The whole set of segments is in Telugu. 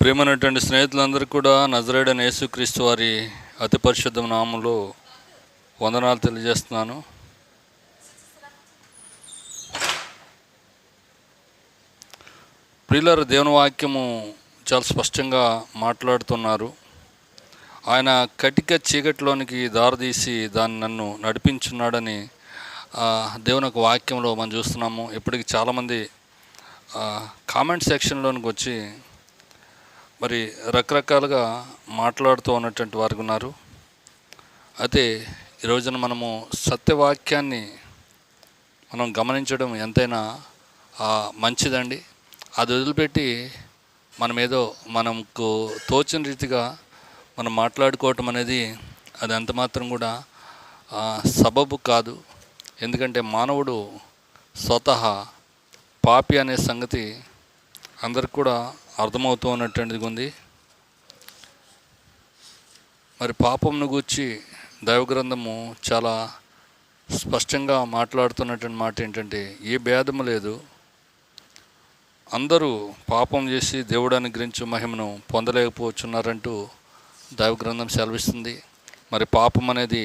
ప్రేమైనటువంటి స్నేహితులందరూ కూడా నజరేడని యేసుక్రీస్తు వారి అతి పరిశుద్ధ నామంలో వందనాలు తెలియజేస్తున్నాను. ప్రియులర దేవుని వాక్యము చాలా స్పష్టంగా మాట్లాడుతున్నారు. ఆయన కటిక చీకటిలోనికి దారితీసి దాన్ని నన్ను నడిపించున్నాడని దేవుని యొక్క వాక్యంలో మనం చూస్తున్నాము. ఇప్పటికి చాలామంది కామెంట్ సెక్షన్లోనికి వచ్చి మరి రకరకాలుగా మాట్లాడుతూ ఉన్నటువంటి వారు ఉన్నారు. అయితే ఈ రోజున మనము సత్యవాక్యాన్ని మనం గమనించడం ఎంతైనా మంచిదండి. అది వదిలిపెట్టి మనం ఏదో మనకు తోచిన రీతిగా మనం మాట్లాడుకోవటం అనేది అది ఎంత మాత్రం కూడా సబబు కాదు. ఎందుకంటే మానవుడు స్వతహా పాపి అనే సంగతి అందరికి కూడా అర్థమవుతూ ఉన్నటువంటిది ఉంది. మరి పాపంను గూర్చి దైవగ్రంథము చాలా స్పష్టంగా మాట్లాడుతున్నటువంటి మాట ఏంటంటే ఏ భేదము లేదు. అందరూ పాపం చేసి దేవుడు అనుగ్రహించు మహిమను పొందలేకపోతున్నారంటూ దైవగ్రంథం సెలవిస్తుంది. మరి పాపం అనేది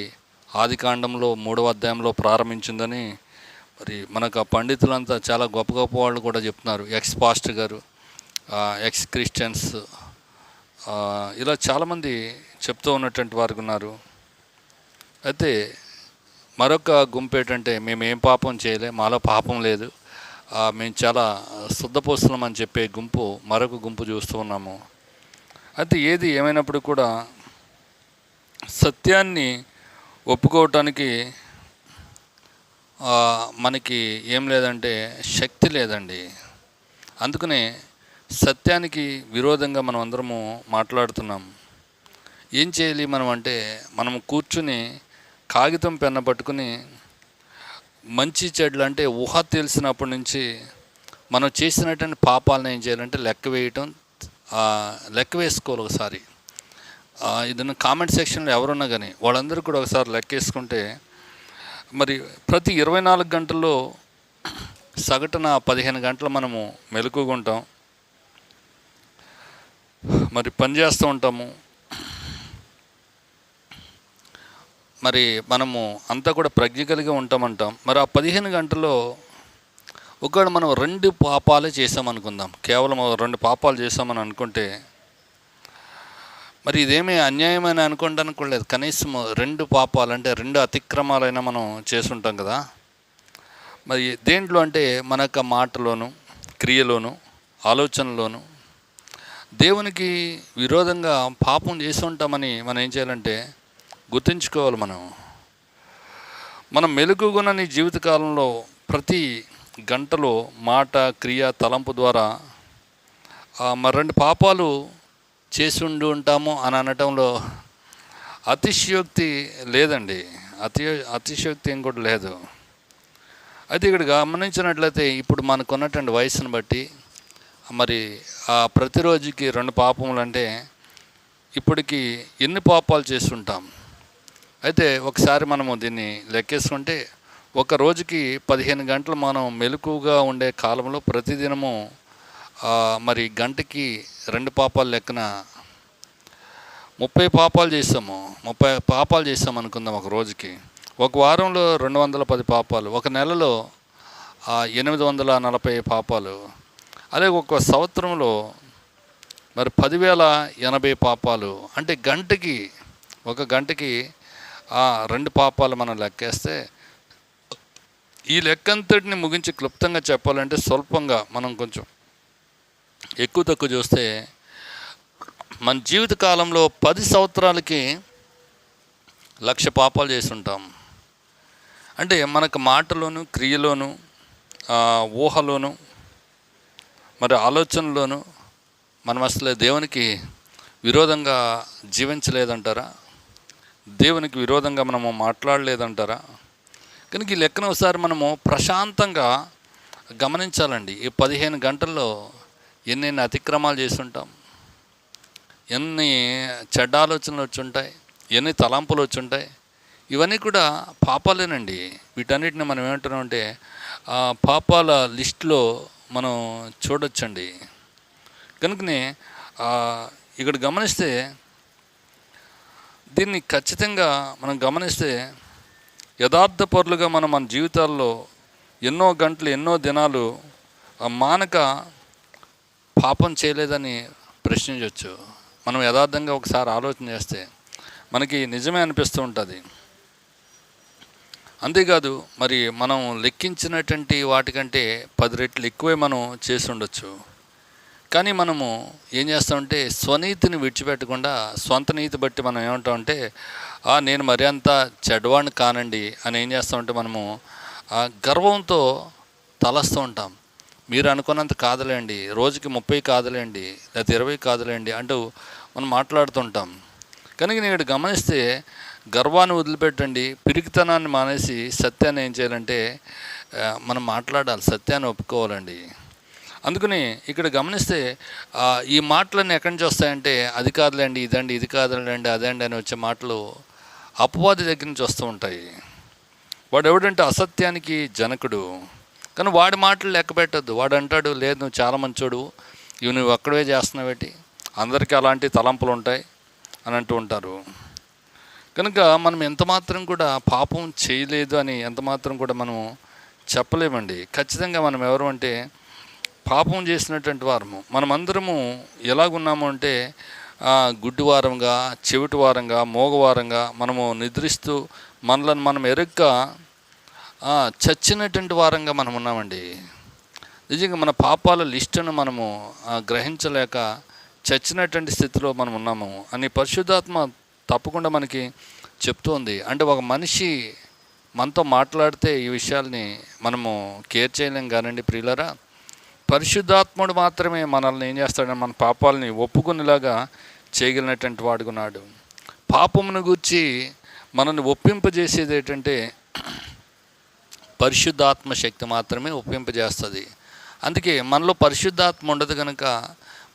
ఆది కాండంలో మూడవ అధ్యాయంలో ప్రారంభించిందని మరి మనకు ఆ పండితులంతా చాలా గొప్ప గొప్ప వాళ్ళు కూడా చెప్తున్నారు. ఎక్స్ పాస్టర్ గారు ఎక్స్ క్రిస్టియన్స్ ఇలా చాలామంది చెప్తూ ఉన్నటువంటి వారు ఉన్నారు. అయితే మరొక గుంపు ఏంటంటే మేము ఏం పాపం చేయలే మాలో పాపం లేదు. మేము చాలా శుద్ధపోస్తున్నాం అని చెప్పే గుంపు మరొక గుంపు చూస్తూ ఉన్నాము. అయితే ఏది ఏమైనప్పుడు కూడా సత్యాన్ని ఒప్పుకోవటానికి మనకి ఏం లేదంటే శక్తి లేదండి. అందుకనే సత్యానికి విరోధంగా మనం అందరము మాట్లాడుతున్నాం. ఏం చేయాలి మనం అంటే మనం కూర్చుని కాగితం పెన్న పట్టుకుని మంచి చెడ్లు అంటే ఊహ తెలిసినప్పటి నుంచి మనం చేసినటువంటి పాపాలను ఏం చేయాలంటే లెక్క వేయటం లెక్క వేసుకోవాలి ఒకసారి. ఆ, కామెంట్ సెక్షన్లో ఎవరున్నా కానీ వాళ్ళందరూ కూడా ఒకసారి లెక్క వేసుకుంటే మరి ప్రతి ఇరవై నాలుగు గంటల్లో సగటున పదిహేను గంటలు మనము మెలకుగా ఉంటాం. మరి పని చేస్తూ ఉంటాము. మరి మనము అంతా కూడా ప్రజ్ఞ కలిగి ఉంటామంటాం. మరి ఆ పదిహేను గంటల్లో ఒకవేళ మనం రెండు పాపాలే చేసామనుకుందాం కేవలం రెండు పాపాలు చేసామని అనుకుంటే మరి ఇదేమీ అన్యాయమని అనుకోవడానికి లేదు. కనీసం రెండు పాపాలు అంటే రెండు అతిక్రమాలైనా మనం చేస్తుంటాం కదా. మరి దేంట్లో అంటే మన యొక్క మాటలోను క్రియలోను ఆలోచనలోను దేవునికి విరోధంగా పాపం చేసి ఉంటామని మనం ఏం చేయాలంటే గుర్తుంచుకోవాలి మనం. మనం మెలుగుగున్న నీ జీవితకాలంలో ప్రతి గంటలో మాట క్రియ తలంపు ద్వారా మరి రెండు పాపాలు చేసి ఉండి ఉంటాము అని అనటంలో అతిశయోక్తి లేదండి. అతి అతిశయోక్తి ఏం కూడా లేదు. అయితే ఇక్కడ గమనించినట్లయితే ఇప్పుడు మనకున్నటువంటి వయసును బట్టి మరి ఆ ప్రతిరోజుకి రెండు పాపములు అంటే ఇప్పటికి ఎన్ని పాపాలు చేస్తుంటాం? అయితే ఒకసారి మనము దీన్ని లెక్కేసుకుంటే ఒక రోజుకి పదిహేను గంటలు మనం మెలకుగా ఉండే కాలంలో ప్రతిదినము మరి గంటకి రెండు పాపాలు లెక్కన ముప్పై పాపాలు చేసాము ముప్పై పాపాలు చేసాం అనుకుందాం ఒక రోజుకి. ఒక వారంలో రెండు వందల పది పాపాలు. ఒక నెలలో ఎనిమిది వందల నలభై పాపాలు. అలాగే ఒక సంవత్సరంలో మరి పదివేల ఎనభై పాపాలు అంటే గంటకి ఒక గంటకి ఆ రెండు పాపాలు మనం లెక్కేస్తే ఈ లెక్కంతటిని ముగించి క్లుప్తంగా చెప్పాలంటే స్వల్పంగా మనం కొంచెం ఎక్కువ తక్కువ చూస్తే మన జీవిత కాలంలో పది సంవత్సరాలకి లక్ష పాపాలు చేసి ఉంటాం అంటే మనకు మాటలోను క్రియలోను ఊహలోను మరి ఆలోచనలోను మనం అసలు దేవునికి విరోధంగా జీవించలేదంటారా? దేవునికి విరోధంగా మనము మాట్లాడలేదంటారా? కనుక ఈ లెక్కన ఒకసారి మనము ప్రశాంతంగా గమనించాలండి. ఈ పదిహేను గంటల్లో ఎన్నెన్ని అతిక్రమాలు చేసి ఉంటాం? ఎన్ని చెడ్డ ఆలోచనలు వచ్చి ఉంటాయి? ఎన్ని తలంపులు వచ్చి ఉంటాయి? ఇవన్నీ కూడా పాపాలేనండి. వీటన్నిటిని మనం ఏమంటున్నాం అంటే పాపాల లిస్టులో మనం చూడొచ్చండి. కనుకనే ఇక్కడ గమనిస్తే దీన్ని ఖచ్చితంగా మనం గమనిస్తే యథార్థ పరులుగా మనం మన జీవితాల్లో ఎన్నో గంటలు ఎన్నో దినాలు ఆ మానక పాపం చేయలేదని ప్రశ్నించవచ్చు మనం యథార్థంగా ఒకసారి ఆలోచన చేస్తే మనకి నిజమే అనిపిస్తూ ఉంటుంది. అంతేకాదు మరి మనం లెక్కించినటువంటి వాటికంటే పది రెట్లు ఎక్కువే మనం చేసి ఉండొచ్చు. కానీ మనము ఏం చేస్తామంటే స్వనీతిని విడిచిపెట్టకుండా స్వంత నీతి బట్టి మనం ఏమంటామంటే "ఆ, నేను మరి అంత చెడ్డవాడిని కానండి అని ఏం చేస్తామంటే మనము ఆ, గర్వంతో తలస్తూ ఉంటాం. మీరు అనుకున్నంత కాదులేండి రోజుకి ముప్పై కాదులేండి లేకపోతే ఇరవై కాదులేండి అంటూ మనం మాట్లాడుతుంటాం కనుక నేను గమనిస్తే గర్వాన్ని వదిలిపెట్టండి పిరికితనాన్ని మానేసి సత్యాన్ని ఏం చేయాలంటే మనం మాట్లాడాలి సత్యాన్ని ఒప్పుకోవాలండి. అందుకని ఇక్కడ గమనిస్తే ఈ మాటలన్నీ ఎక్కడి నుంచి వస్తాయంటే అది కాదులేండి ఇదండి ఇది కాదులేండి అదండి అని వచ్చే మాటలు అపవాది దగ్గర నుంచి వస్తూ ఉంటాయి. వాడు ఎవడంటే అసత్యానికి జనకుడు. కానీ వాడి మాటలు లెక్క పెట్టద్దు. వాడు అంటాడు లేదు నువ్వు చాలా మంచోడు. ఇవి నువ్వు ఒక్కడే చేస్తున్నావేటి? అందరికీ అలాంటి తలంపులు ఉంటాయి అని అంటూ ఉంటారు. కనుక మనం ఎంత మాత్రం కూడా పాపం చేయలేదు అని ఎంత మాత్రం కూడా మనం చెప్పలేమండి. ఖచ్చితంగా మనం ఎవరు అంటే పాపం చేసినటువంటి వారము. మనమందరము ఎలాగున్నాము అంటే ఆ, గుడ్డివారంగా చెవిటి వారంగా మోగవారంగా మనము నిద్రిస్తూ మనలను మనం ఎరుక్క చచ్చినటువంటి వారంగా మనం ఉన్నామండి. నిజంగా మన పాపాల లిస్టును మనము గ్రహించలేక చచ్చినటువంటి స్థితిలో మనం ఉన్నాము. అని పరిశుద్ధాత్మ తప్పకుండా మనకి చెప్తోంది. అంటే ఒక మనిషి మనతో మాట్లాడితే ఈ విషయాల్ని మనము కేర్ చేయలేం కానండి ప్రియులరా. పరిశుద్ధాత్ముడు మాత్రమే మనల్ని ఏం చేస్తాడని మన పాపాలని ఒప్పుకునేలాగా చేయగలిగినటువంటి వాడుకున్నాడు పాపమును గూర్చి మనల్ని ఒప్పింపజేసేది ఏంటంటే పరిశుద్ధాత్మ శక్తి మాత్రమే ఒప్పింపజేస్తుంది. అందుకే మనలో పరిశుద్ధాత్మ ఉండదు కనుక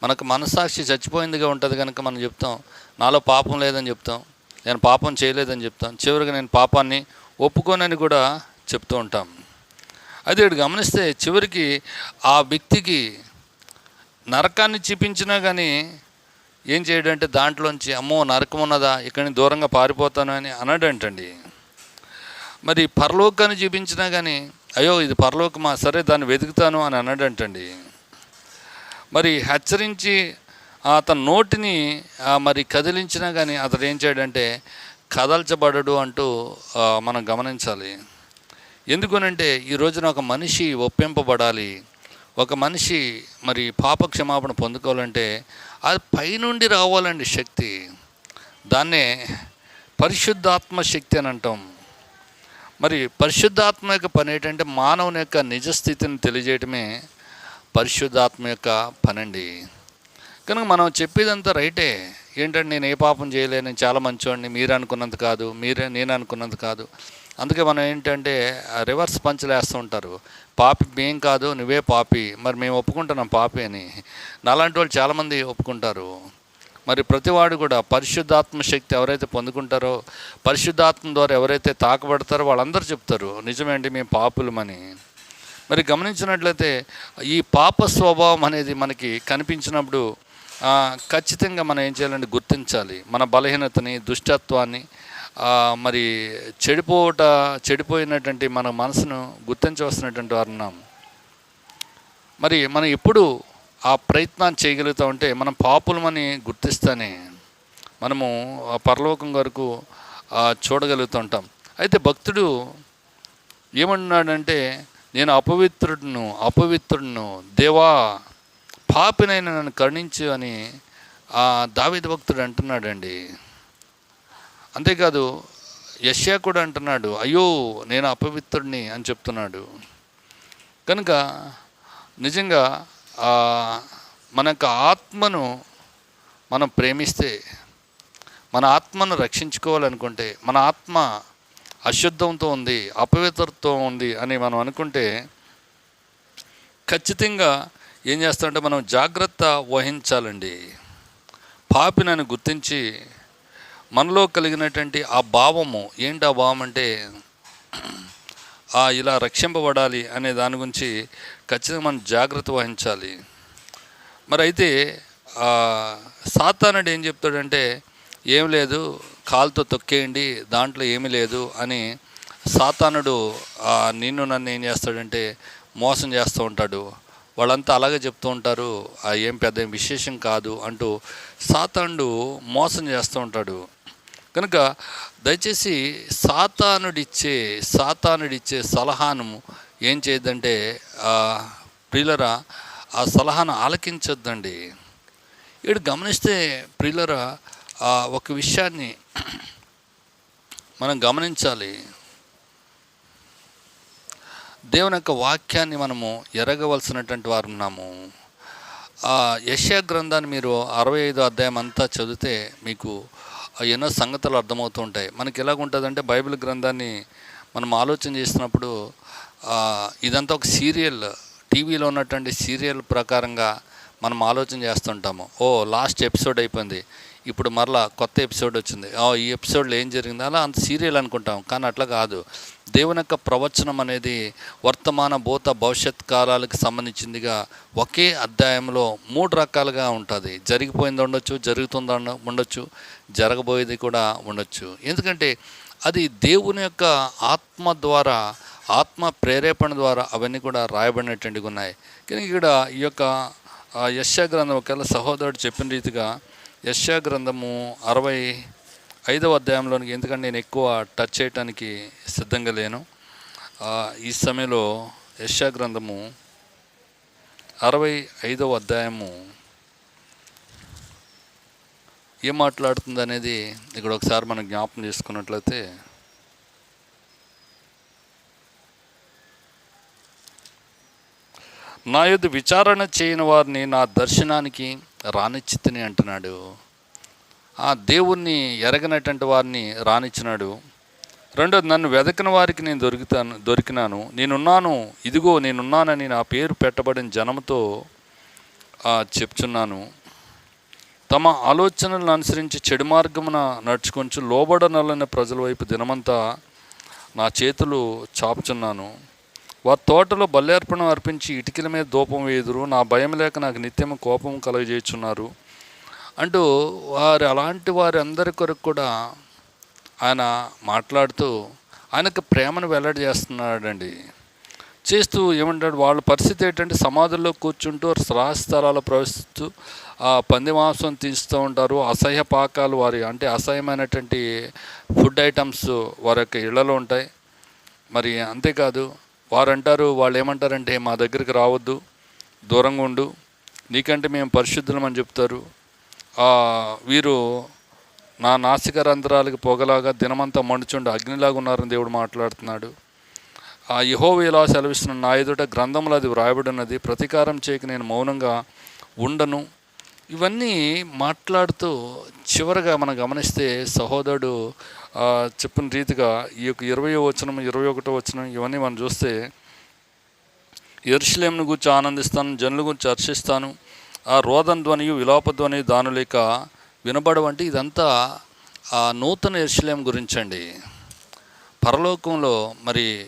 మనకు మనసాక్షి చచ్చిపోయిందిగా ఉంటుంది కనుక మనం చెప్తాం నాలో పాపం లేదని చెప్తాం నేను పాపం చేయలేదని చెప్తాం చివరికి నేను పాపాన్ని ఒప్పుకోనని కూడా చెప్తూ ఉంటాం. అయితే ఇక్కడ గమనిస్తే చివరికి ఆ వ్యక్తికి నరకాన్ని చూపించినా కానీ ఏం చేయడంటే దాంట్లోంచి అమ్మో నరకం ఉన్నదా ఇక్కడి నుంచి దూరంగా పారిపోతాను అని అనడంటండి. మరి పరలోకాన్ని చూపించినా కానీ అయ్యో ఇది పరలోకమా సరే దాన్ని వెతుకుతాను అని అనడంటండి. మరి హెచ్చరించి అతని నోటిని మరి కదిలించినా కానీ అతడు ఏం చేయడంటే కదల్చబడడు అంటూ మనం గమనించాలి. ఎందుకనంటే ఈ రోజున ఒక మనిషి ఒప్పింపబడాలి. ఒక మనిషి మరి పాప క్షమాపణ పొందుకోవాలంటే అది పైనుండి రావాలండి శక్తి. దాన్నే పరిశుద్ధాత్మ శక్తి అని అంటాం. మరి పరిశుద్ధాత్మ యొక్క పని ఏంటంటే మానవుని యొక్క నిజస్థితిని తెలియజేయటమే పరిశుద్ధాత్మ యొక్క పనండి. కనుక మనం చెప్పేదంతా రైటే. ఏంటంటే నేను ఏ పాపం చేయలేను నేను చాలా మంచివాడిని మీరు అనుకున్నంత కాదు మీరే నేను అనుకున్నంత కాదు. అందుకే మనం ఏంటంటే రివర్స్ పంచులు వేస్తూ ఉంటారు. పాపి మేం కాదు నువ్వే పాపి. మరి మేము ఒప్పుకుంటున్నాం పాపి అని. నాలాంటి వాళ్ళు చాలామంది ఒప్పుకుంటారు. మరి ప్రతివాడు కూడా పరిశుద్ధాత్మ శక్తి ఎవరైతే పొందుకుంటారో పరిశుద్ధాత్మ ద్వారా ఎవరైతే తాకబడతారో వాళ్ళందరూ చెప్తారు నిజమేంటి మేము పాపులమని? మరి గమనించినట్లయితే ఈ పాప స్వభావం అనేది మనకి కనిపించినప్పుడు ఖచ్చితంగా మనం ఏం చేయాలంటే గుర్తించాలి. మన బలహీనతని దుష్టత్వాన్ని మరి చెడిపోట చెడిపోయినటువంటి మన మనసును గుర్తించవలసినటువంటి వారు ఉన్నాము మరి మనం ఎప్పుడు ఆ ప్రయత్నాన్ని చేయగలుగుతామంటే మనం పాపులమని గుర్తిస్తేనే మనము ఆ పరలోకం వరకు చూడగలుగుతూ చూడగలుగుతుంటాం అయితే భక్తుడు ఏమన్నాడంటే నేను అపవిత్రుడును అపవిత్రుడును దేవా పాపినైన నన్ను కరుణించు అని ఆ దావిద భక్తుడు అంటున్నాడండి. అంతేకాదు యశ్యా కూడా అంటున్నాడు అయ్యో నేను అపవిత్రుడిని అని చెప్తున్నాడు. కనుక నిజంగా మన యొక్క ఆత్మను మనం ప్రేమిస్తే మన ఆత్మను రక్షించుకోవాలనుకుంటే మన ఆత్మ అశుద్ధంతో ఉంది అపవిత్రతో ఉంది అని మనం అనుకుంటే ఖచ్చితంగా ఏం చేస్తామంటే మనం జాగ్రత్త వహించాలండి. పాపినని గుర్తించి మనలో కలిగినటువంటి ఆ భావము ఏంటి ఆ భావం అంటే ఆ ఇలా రక్షింపబడాలి అనే దాని గురించి ఖచ్చితంగా మనం జాగ్రత్త వహించాలి. మరి అయితే సాతానుడు ఏం చెప్తాడంటే ఏం లేదు కాలుతో తొక్కేయండి దాంట్లో ఏమీ లేదు అని సాతానుడు నిన్ను నన్ను ఏం చేస్తాడంటే మోసం చేస్తూ ఉంటాడు. వాళ్ళంతా అలాగే చెప్తూ ఉంటారు ఏం పెద్ద విశేషం కాదు అంటూ సాతానుడు మోసం చేస్తూ ఉంటాడు. కనుక దయచేసి సాతానుడిచ్చే సాతానుడిచ్చే సలహాను ఏం చేయొద్దంటే ప్రియులరా ఆ సలహాను ఆలకించొద్దండి. ఇక్కడ గమనిస్తే ప్రియులరా ఆ ఒక విషయాన్ని మనం గమనించాలి. దేవుని యొక్క వాక్యాన్ని మనము ఎరగవలసినటువంటి వారు ఉన్నాము. ఆ యశా గ్రంథాన్ని మీరు అరవై ఐదు అధ్యాయం అంతా చదివితే మీకు ఎన్నో సంగతులు అర్థమవుతూ ఉంటాయి. మనకి ఎలాగుంటుందంటే బైబిల్ గ్రంథాన్ని మనం ఆలోచన చేసినప్పుడు ఇదంతా ఒక సీరియల్ టీవీలో ఉన్నటువంటి సీరియల్ ప్రకారంగా మనం ఆలోచన చేస్తుంటాము. ఓ లాస్ట్ ఎపిసోడ్ అయిపోయింది. ఇప్పుడు మరలా కొత్త ఎపిసోడ్ వచ్చింది. ఓ ఈ ఎపిసోడ్లో ఏం జరిగింది? అలా అంత సీరియల్ అనుకుంటాం. కానీ అట్లా కాదు. దేవుని యొక్క ప్రవచనం అనేది వర్తమాన భూత భవిష్యత్ కాలాలకు సంబంధించిందిగా ఒకే అధ్యాయంలో మూడు రకాలుగా ఉంటుంది. జరిగిపోయింది ఉండొచ్చు జరుగుతుంది ఉండొచ్చు జరగబోయేది కూడా ఉండొచ్చు. ఎందుకంటే అది దేవుని యొక్క ఆత్మ ద్వారా ఆత్మ ప్రేరేపణ ద్వారా అవన్నీ కూడా రాయబడినటువంటివి ఉన్నాయి. కానీ ఇక్కడ ఈ యొక్క ఆ, గ్రంథం ఒకవేళ సహోదరుడు చెప్పిన రీతిగా యెషయా గ్రంథము అరవై ఐదవ అధ్యాయంలోనికి ఎందుకంటే నేను ఎక్కువ టచ్ చేయటానికి సిద్ధంగా లేను. ఈ సమయంలో యశా గ్రంథము అరవై ఐదవ అధ్యాయము ఏం మాట్లాడుతుంది అనేది ఇక్కడ ఒకసారి మనం జ్ఞాపం చేసుకున్నట్లయితే నా యొద్ విచారణ చేయని వారిని నా దర్శనానికి రానిచ్చితిని అంటున్నాడు. ఆ దేవుణ్ణి ఎరగనటువంటి వారిని రానిచ్చినాడు. రెండోది నన్ను వెదకిన వారికి నేను దొరుకుతాను దొరికినాను. నేనున్నాను ఇదిగో నేనున్నానని నా పేరు పెట్టబడిన జనంతో చెప్తున్నాను తమ ఆలోచనలను అనుసరించి చెడు మార్గమున నడుచుకొంచు లోబడనలని ప్రజల వైపు దినమంతా నా చేతులు చాపుచున్నాను. వారి తోటలో బల్లేర్పణం అర్పించి ఇటుకల మీద దూపం వేదురు నా భయం లేక నాకు నిత్యం కోపం కలుగజేయుచున్నారు. అంటూ వారు అలాంటి వారి అందరి కొరకు కూడా ఆయన మాట్లాడుతూ ఆయనకు ప్రేమను వెల్లడి చేస్తున్నాడండి. చేస్తూ ఏమంటాడు వాళ్ళ పరిస్థితి ఏంటంటే సమాధుల్లో కూర్చుంటూ స్థలాలు ప్రవేశిస్తూ ఆ పంది మాంసం తీస్తూ ఉంటారు. అసహ్య పాకాలు వారి అంటే అసహ్యమైనటువంటి ఫుడ్ ఐటమ్స్ వారి యొక్క ఇళ్ళలో ఉంటాయి. మరి అంతేకాదు వారు అంటారు వాళ్ళు ఏమంటారంటే మా దగ్గరికి రావద్దు దూరంగా ఉండు నీకంటే మేము పరిశుద్ధులమని చెప్తారు. వీరు నా నాసిక రంధ్రాలకు పొగలాగా దినమంతా మండుచుండి అగ్నిలాగా ఉన్నారని దేవుడు మాట్లాడుతున్నాడు. ఆ యహోవ ఇలా సెలవిస్తున్న నా ఎదుట గ్రంథంలో అది వ్రాయబడినది ప్రతీకారం చేయక నేను మౌనంగా ఉండను. ఇవన్నీ మాట్లాడుతూ చివరగా మనం గమనిస్తే సహోదరుడు చెప్పిన రీతిగా ఈ యొక్క ఇరవై వచనం ఇరవై ఒకటో వచనం ఇవన్నీ మనం చూస్తే ఎరుషులేమును గురించి ఆనందిస్తాను జనుల గురించి హర్షిస్తాను ఆ రోదన్ ధ్వనియు విలాప ధ్వని దాని లేక వినబడవంటి ఇదంతా ఆ నూతన గురించి గురించండి. పరలోకంలో మరి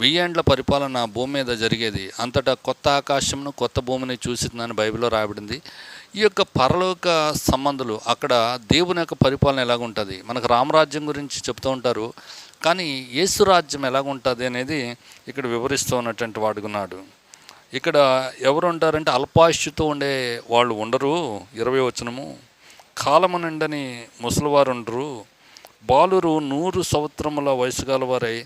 వెయ్యేండ్ల పరిపాలన భూమి మీద జరిగేది. అంతటా కొత్త ఆకాశంను కొత్త భూమిని చూసిందని బైబిల్లో రాయబడింది. ఈ యొక్క పరలోక సంబంధులు అక్కడ దేవుని యొక్క పరిపాలన ఎలాగుంటుంది? మనకు రామరాజ్యం గురించి చెప్తూ ఉంటారు. కానీ యేసు రాజ్యం ఎలాగుంటుంది అనేది ఇక్కడ వివరిస్తూ ఉన్నటువంటి వాడుకున్నాడు ఇక్కడ ఎవరు ఉంటారంటే అల్పాయుష్తో ఉండే వాళ్ళు ఉండరు. ఇరవై వచనము. కాలము నిండని ముసలివారు ఉండరు బాలురు నూరు సంవత్సరముల వయసు గల వారై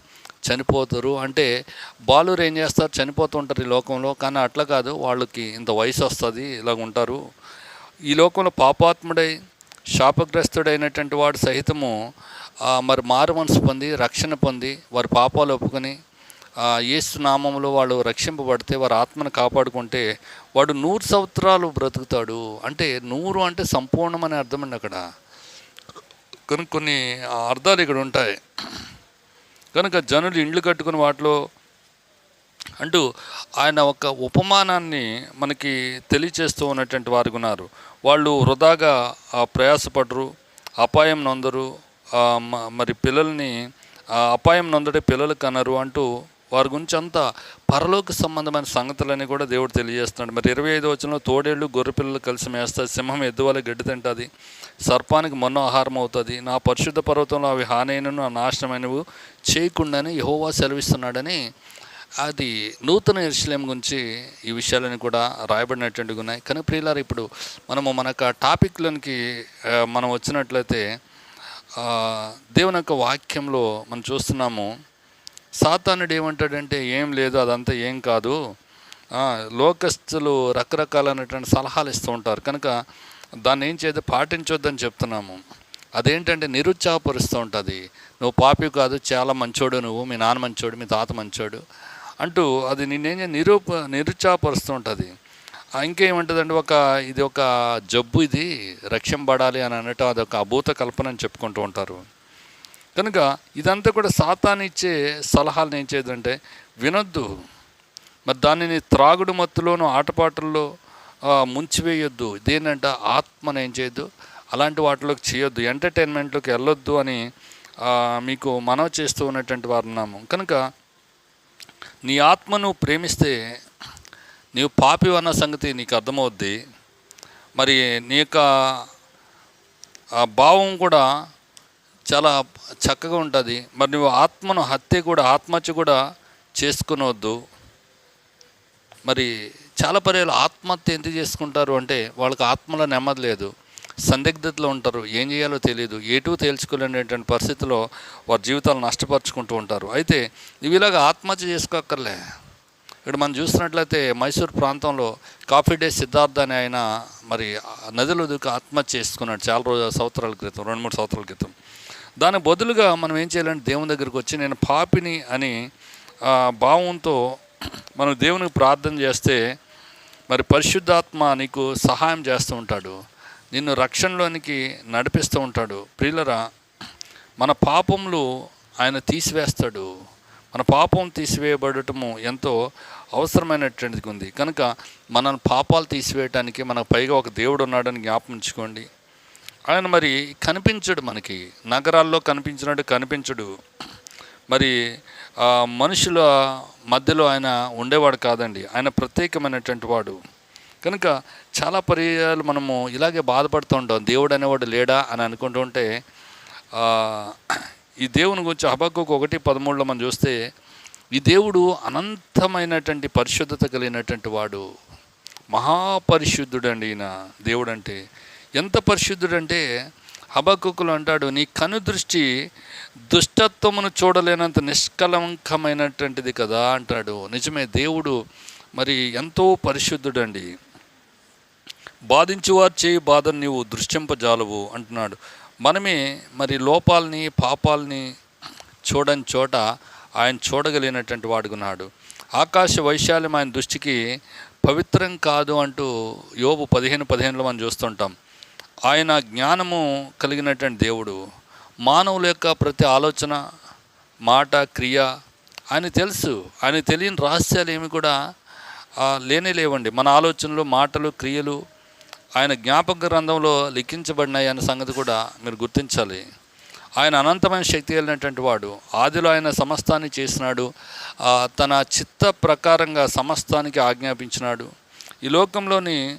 చనిపోతారు. అంటే బాలురు ఏం చేస్తారు? చనిపోతుంటారు ఈ లోకంలో. కానీ అట్లా కాదు. వాళ్ళకి ఇంత వయసు వస్తుంది. ఇలాగ ఉంటారు. ఈ లోకంలో పాపాత్ముడై శాపగ్రస్తుడైనటువంటి వాడు సహితము మరి మారు మనసు పొంది రక్షణ పొంది వారి పాపాలు ఒప్పుకొని ఆ, యేసు వాళ్ళు రక్షింపబడితే వారి ఆత్మను కాపాడుకుంటే వాడు నూరు సంవత్సరాలు బ్రతుకుతాడు. అంటే నూరు అంటే సంపూర్ణమనే అర్థమండి అక్కడ. కనుక కొన్ని అర్థాలు ఇక్కడ ఉంటాయి. కనుక జనులు ఇండ్లు కట్టుకుని వాటిలో అంటూ ఆయన ఒక ఉపమానాన్ని మనకి తెలియచేస్తూ ఉన్నటువంటి వారు ఉన్నారు. వాళ్ళు వృధాగా ప్రయాసపడరు అపాయం నొందరు మ- మరి పిల్లల్ని ఆ, అపాయం నొందడే పిల్లలు కనరు అంటూ వారి గురించి అంతా పరలోక సంబంధమైన సంగతులని కూడా దేవుడు తెలియజేస్తున్నాడు. మరి ఇరవై ఐదు వచ్చిన తోడేళ్ళు గొర్రెపిల్లలు కలిసి మేస్తాయి సింహం ఎద్దువల గడ్డి తింటుంది సర్పానికి మొన్న ఆహారం అవుతుంది నా పరిశుద్ధ పర్వతంలో అవి హానైనను నాశనమైనవి చేయకుండానే యహోవా సెలవిస్తున్నాడని అది నూతన ఎరుసలేం గురించి ఈ విషయాలని కూడా రాయబడినటువంటివి ఉన్నాయి. కానీ ప్రియులారు ఇప్పుడు మనము మనకు టాపిక్లోనికి మనం వచ్చినట్లయితే దేవుని యొక్క వాక్యంలో మనం చూస్తున్నాము సాతానుడు ఏమంటాడంటే ఏం లేదు అదంతా ఏం కాదు. లోకస్తులు రకరకాలైనటువంటి సలహాలు ఇస్తూ ఉంటారు. కనుక దాన్ని ఏం చేయదు పాటించొద్దని చెప్తున్నాము. అదేంటంటే నిరుత్సాహపరుస్తూ ఉంటుంది. నువ్వు పాపి కాదు చాలా మంచోడు నువ్వు మీ నాన్న మంచోడు మీ తాత మంచోడు అంటూ అది నిన్నేం నిరూప నిరుత్సాహపరుస్తూ ఉంటుంది. ఆ, ఒక ఇది ఒక జబ్బు ఇది రక్షింపబడాలి అని అనటం అది ఒక అభూత కల్పన అని చెప్పుకుంటూ ఉంటారు. కనుక ఇదంతా కూడా సాతానిచ్చే ఇచ్చే ఏం చేయదంటే వినొద్దు. మరి దానిని త్రాగుడు మత్తులోనూ ఆటపాటల్లో ముంచివేయొద్దు. ఇదేంటంటే ఆత్మను ఏం చేయొద్దు అలాంటి వాటిలోకి చేయొద్దు ఎంటర్టైన్మెంట్లోకి వెళ్ళొద్దు అని మీకు మనవి చేస్తూ ఉన్నటువంటి వారు ఉన్నాము కనుక నీ ఆత్మను ప్రేమిస్తే నీవు పాపి అన్న సంగతి నీకు అర్థమవుద్ది. మరి నీ యొక్క భావం కూడా చాలా చక్కగా ఉంటుంది. మరి నువ్వు ఆత్మను హత్య కూడా ఆత్మహత్య కూడా చేసుకునవద్దు మరి చాలా పర్యాలు ఆత్మహత్య ఎందుకు చేసుకుంటారు అంటే వాళ్ళకి ఆత్మలో నెమ్మది లేదు. సందిగ్ధతలో ఉంటారు. ఏం చేయాలో తెలియదు ఎటు తేల్చుకోలేనటువంటి పరిస్థితిలో వారి జీవితాలు నష్టపరుచుకుంటూ ఉంటారు. అయితే ఇవి ఇలాగ ఆత్మహత్య చేసుకోక్కర్లే. ఇక్కడ మనం చూసినట్లయితే మైసూర్ ప్రాంతంలో కాఫీ డే సిద్ధార్థ అని ఆయన మరి నదిలో దూకి ఆత్మహత్య చేసుకున్నాడు చాలా రోజు సంవత్సరాల క్రితం రెండు మూడు సంవత్సరాల క్రితం. దాని బదులుగా మనం ఏం చేయాలంటే దేవుని దగ్గరికి వచ్చి నేను పాపిని అని భావంతో మనం దేవునికి ప్రార్థన చేస్తే మరి పరిశుద్ధాత్మ నీకు సహాయం చేస్తూ ఉంటాడు. నిన్ను రక్షణలోనికి నడిపిస్తూ ఉంటాడు. ప్రియులరా మన పాపములు ఆయన తీసివేస్తాడు. మన పాపం తీసివేయబడటము ఎంతో అవసరమైనటువంటిది ఉంది. కనుక మన పాపాలు తీసివేయటానికి మనకు పైగా ఒక దేవుడు ఉన్నాడని జ్ఞాపించుకోండి ఆయన మరి కనిపించడు మనకి. నగరాల్లో కనిపించినట్టు కనిపించడు. మరి మనుషుల మధ్యలో ఆయన ఉండేవాడు కాదండి. ఆయన ప్రత్యేకమైనటువంటి వాడు. కనుక చాలా పర్యాలు మనము ఇలాగే బాధపడుతూ ఉంటాం. దేవుడు అనేవాడు లేడా అని అనుకుంటూ ఉంటే ఈ దేవుని గురించి హబక్కు ఒకటి పదమూడులో మనం చూస్తే ఈ దేవుడు అనంతమైనటువంటి పరిశుద్ధత కలిగినటువంటి వాడు. మహాపరిశుద్ధుడండి ఈయన దేవుడు అంటే ఎంత పరిశుద్ధుడంటే హబకుకులు అంటాడు నీ కను దృష్టి దుష్టత్వమును చూడలేనంత నిష్కలంకమైనటువంటిది కదా అంటాడు. నిజమే దేవుడు మరి ఎంతో పరిశుద్ధుడండి. బాధించువారు చేయి బాధను నీవు దృష్టింపజాలవు అంటున్నాడు. మనమే మరి లోపాలని పాపాలని చూడని చోట ఆయన చూడగలిగినటువంటి వాడుకున్నాడు ఆకాశ వైశాల్యం ఆయన దృష్టికి పవిత్రం కాదు అంటూ యోబు పదిహేను పదిహేనులో మనం చూస్తుంటాం. ఆయన జ్ఞానము కలిగినటువంటి దేవుడు మానవుల యొక్క ప్రతి ఆలోచన మాట క్రియ ఆయన తెలుసు. ఆయన తెలియని రహస్యాలు ఏమి కూడా లేనే లేవండి. మన ఆలోచనలు మాటలు క్రియలు ఆయన జ్ఞాపక గ్రంథంలో లిఖించబడినాయి అనే సంగతి కూడా మీరు గుర్తించాలి. ఆయన అనంతమైన శక్తి కలిగినటువంటి వాడు. ఆదిలో ఆయన సమస్తాన్ని చేసినాడు. తన చిత్త ప్రకారంగా సమస్తానికి ఆజ్ఞాపించినాడు. ఈ లోకంలోని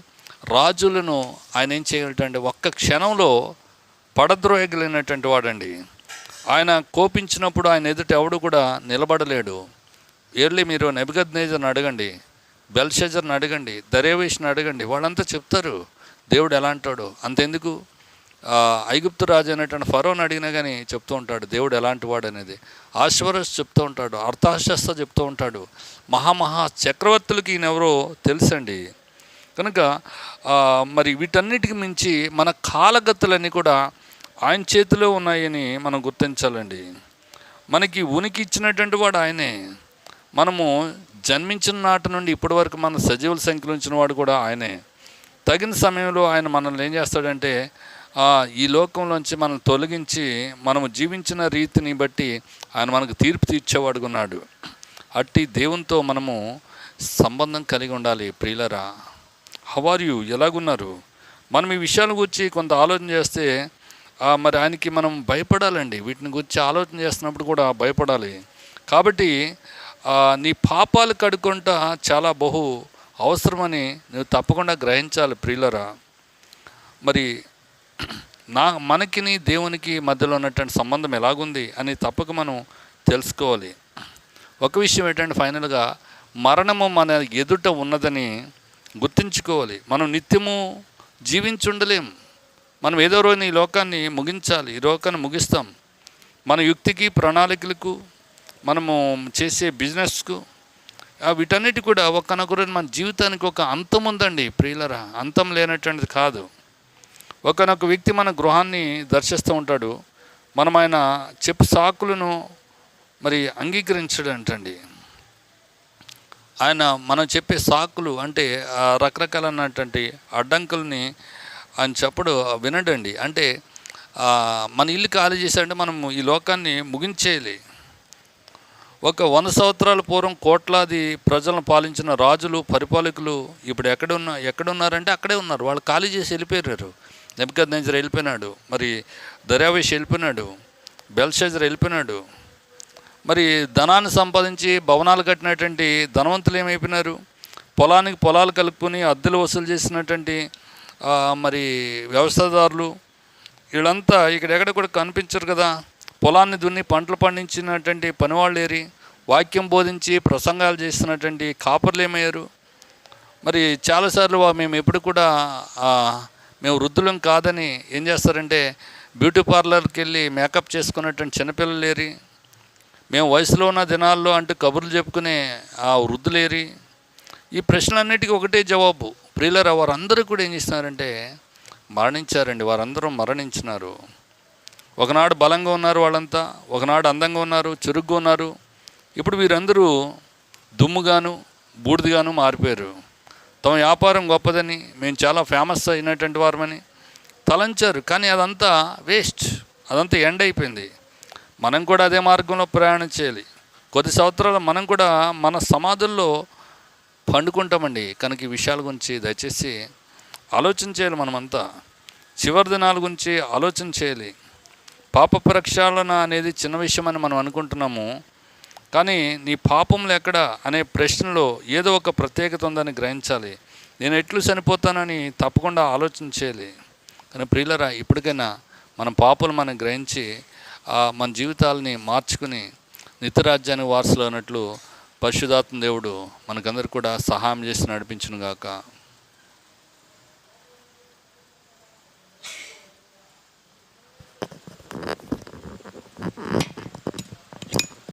రాజులను ఆయన ఏం చేయాలంటే ఒక్క క్షణంలో పడద్రోయగలిగినటువంటి వాడండి. ఆయన కోపించినప్పుడు ఆయన ఎదుట ఎవడు కూడా నిలబడలేడు. ఎర్లీ మీరు నెబద్ అడగండి బెల్షజర్ని అడగండి దరేవేష్ని అడగండి వాళ్ళంతా చెప్తారు. దేవుడు ఎలా అంటాడు. అంతెందుకు? ఐగుప్తు రాజు అనేటువంటి ఫరోని అడిగినా కానీ చెప్తూ ఉంటాడు దేవుడు ఎలాంటి వాడు అనేది ఆశ్వరస్ చెప్తూ ఉంటాడు అర్థాశస్త చెప్తూ ఉంటాడు. మహామహా చక్రవర్తులకి ఈయనెవరో తెలుసండి. కనుక మరి వీటన్నిటికి మించి మన కాలగతులన్నీ కూడా ఆయన చేతిలో ఉన్నాయని మనం గుర్తించాలండి. మనకి ఉనికి ఇచ్చినటువంటి వాడు ఆయనే. మనము జన్మించిన నాటి నుండి ఇప్పటి వరకు మన సజీవుల సంఖ్యలో ఉంచిన వాడు కూడా ఆయనే. తగిన సమయంలో ఆయన మనల్ని ఏం చేస్తాడంటే ఈ లోకంలోంచి మనం తొలగించి మనము జీవించిన రీతిని బట్టి ఆయన మనకు తీర్పు తీర్చేవాడుకున్నాడు అట్టి దేవునితో మనము సంబంధం కలిగి ఉండాలి ప్రియులరా. హవార్ యూ ఎలాగున్నారు? మనం ఈ విషయాల గురించి కొంత ఆలోచన చేస్తే మరి ఆయనకి మనం భయపడాలండి. వీటిని గురించి ఆలోచన చేస్తున్నప్పుడు కూడా భయపడాలి. కాబట్టి నీ పాపాలు కడుక్కుంటా చాలా బహు అవసరమని నువ్వు తప్పకుండా గ్రహించాలి ప్రియులరా. మరి నా మనకిని దేవునికి మధ్యలో ఉన్నటువంటి సంబంధం ఎలాగుంది అని తప్పక మనం తెలుసుకోవాలి. ఒక విషయం ఏంటంటే ఫైనల్గా మరణము మన ఎదుట ఉన్నదని గుర్తుంచుకోవాలి. మనం నిత్యము జీవించుండలేం. మనం ఏదో రోజున ఈ లోకాన్ని ముగించాలి. ఈ లోకాన్ని ముగిస్తాం. మన యుక్తికి ప్రణాళికలకు మనము చేసే బిజినెస్కు వీటన్నిటి కూడా ఒకనొకరు మన జీవితానికి ఒక అంతం ఉందండి ప్రియులరా. అంతం లేనటువంటిది కాదు. ఒకనొక వ్యక్తి మన గృహాన్ని దర్శిస్తూ ఉంటాడు. మనం ఆయన చెప్పు సాకులను మరి అంగీకరించడంటండి. ఆయన మనం చెప్పే సాకులు అంటే రకరకాలైనటువంటి అడ్డంకుల్ని ఆయన చెప్పడు వినడండి. అంటే మన ఇల్లు ఖాళీ చేశాడంటే మనం ఈ లోకాన్ని ముగించేయాలి. ఒక వంద సంవత్సరాల పూర్వం కోట్లాది ప్రజలను పాలించిన రాజులు పరిపాలకులు ఇప్పుడు ఎక్కడున్న ఎక్కడున్నారంటే అక్కడే ఉన్నారు. వాళ్ళు ఖాళీ చేసి వెళ్ళిపోయారు. నెమ్మకద్ నెంజర్ వెళ్ళిపోయినాడు. మరి దర్యావేష్ వెళ్ళిపోయినాడు. బెల్షజర్ వెళ్ళిపోయినాడు. మరి ధనాన్ని సంపాదించి భవనాలు కట్టినటువంటి ధనవంతులు ఏమైపోయినారు? పొలానికి పొలాలు కలుపుకొని అద్దెలు వసూలు చేసినటువంటి మరి వ్యవసాయదారులు వీళ్ళంతా ఇక్కడెక్కడ కూడా కనిపించరు కదా. పొలాన్ని దున్ని పంటలు పండించినటువంటి పనివాళ్ళు ఏరి వాక్యం బోధించి ప్రసంగాలు చేస్తున్నటువంటి కాపర్లు ఏమయ్యారు? మరి చాలాసార్లు మేము ఎప్పుడు కూడా మేము వృద్ధులం కాదని ఏం చేస్తారంటే బ్యూటీ పార్లర్కి వెళ్ళి మేకప్ చేసుకున్నటువంటి చిన్నపిల్లలు ఏరి మేము వయసులో ఉన్న దినాల్లో అంటూ కబుర్లు చెప్పుకునే ఆ వృద్ధులేరి ఈ ప్రశ్నలన్నిటికీ ఒకటే జవాబు. ప్రియులరా వారందరూ కూడా ఏం చేస్తున్నారంటే మరణించారండి వారందరూ మరణించినారు. ఒకనాడు బలంగా ఉన్నారు వాళ్ళంతా ఒకనాడు అందంగా ఉన్నారు చురుగ్గా ఉన్నారు. ఇప్పుడు వీరందరూ దుమ్ముగాను బూడిదగాను మారిపోయారు. తమ వ్యాపారం గొప్పదని మేము చాలా ఫేమస్ అయినటువంటి వారమని తలంచారు. కానీ అదంతా వేస్ట్ అదంతా ఎండ్ అయిపోయింది. మనం కూడా అదే మార్గంలో ప్రయాణం చేయాలి. కొద్ది సంవత్సరాలు మనం కూడా మన సమాధుల్లో పండుకుంటామండి. కనుక ఈ విషయాల గురించి దయచేసి ఆలోచన చేయాలి మనమంతా. చివరి దినాల గురించి ఆలోచన చేయాలి. పాప ప్రక్షాళన అనేది చిన్న విషయం అని మనం అనుకుంటున్నాము. కానీ నీ పాపంలో ఎక్కడ అనే ప్రశ్నలో ఏదో ఒక ప్రత్యేకత ఉందని గ్రహించాలి. నేను ఎట్లు చనిపోతానని తప్పకుండా ఆలోచన చేయాలి. కానీ ప్రియులరా ఇప్పటికైనా మన పాపలు మనం గ్రహించి మన జీవితాలని మార్చుకుని నిత్యరాజ్యాన్ని వారసులు అన్నట్లు పరిశుధాత్మ దేవుడు మనకందరికి కూడా సహాయం చేసి నడిపించునుగాక Thank